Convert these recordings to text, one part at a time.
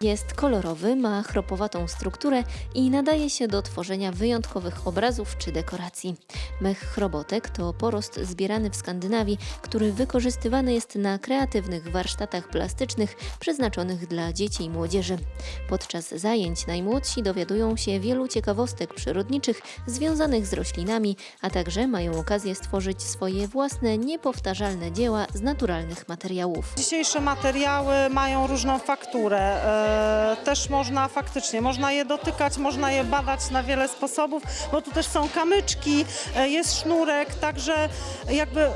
Jest kolorowy, ma chropowatą strukturę i nadaje się do tworzenia wyjątkowych obrazów czy dekoracji. Mech chrobotek to porost zbierany w Skandynawii, który wykorzystywany jest na kreatywnych warsztatach plastycznych przeznaczonych dla dzieci i młodzieży. Podczas zajęć najmłodsi dowiadują się wielu ciekawostek przyrodniczych związanych z roślinami, a także mają okazję stworzyć swoje własne, niepowtarzalne dzieła z naturalnych materiałów. Dzisiejsze materiały mają różną fakturę. E, Też można faktycznie, można je dotykać, można je badać na wiele sposobów, bo tu też są kamyczki, e, jest sznurek, także jakby e,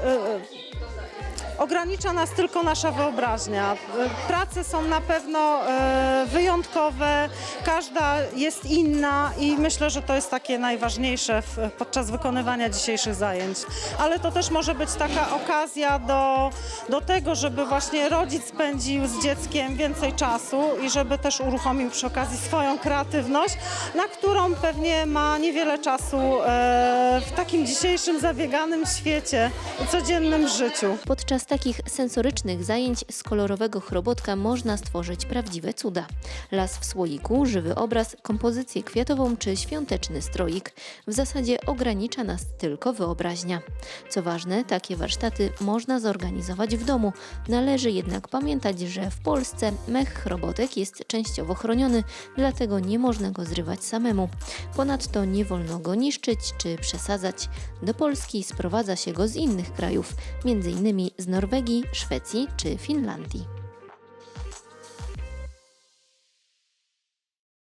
ogranicza nas tylko nasza wyobraźnia. E, Prace są na pewno e, wyjątkowe, każda jest inna i myślę, że to jest takie najważniejsze podczas wykonywania dzisiejszych zajęć. Ale to też może być taka okazja do, do tego, żeby właśnie rodzic spędził z dzieckiem więcej czasu i żeby też uruchomił przy okazji swoją kreatywność, na którą pewnie ma niewiele czasu e, w takim dzisiejszym zabieganym świecie codziennym życiu. Podczas takich sensorycznych zajęć z kolorowego chrobotka można stworzyć prawdziwe cuda. Las w słoiku, żywy obraz, kompozycję kwiatową czy świąteczny stroik. W zasadzie ogranicza nas tylko wyobraźnia. Co ważne, takie warsztaty można zorganizować w domu. Należy jednak pamiętać, że w Polsce mech chrobotek jest częściowo chroniony, dlatego nie można go zrywać samemu. Ponadto nie wolno go niszczyć czy przesadzać. Do Polski sprowadza się go z innych krajów, m.in. z Norwegii, Szwecji czy Finlandii.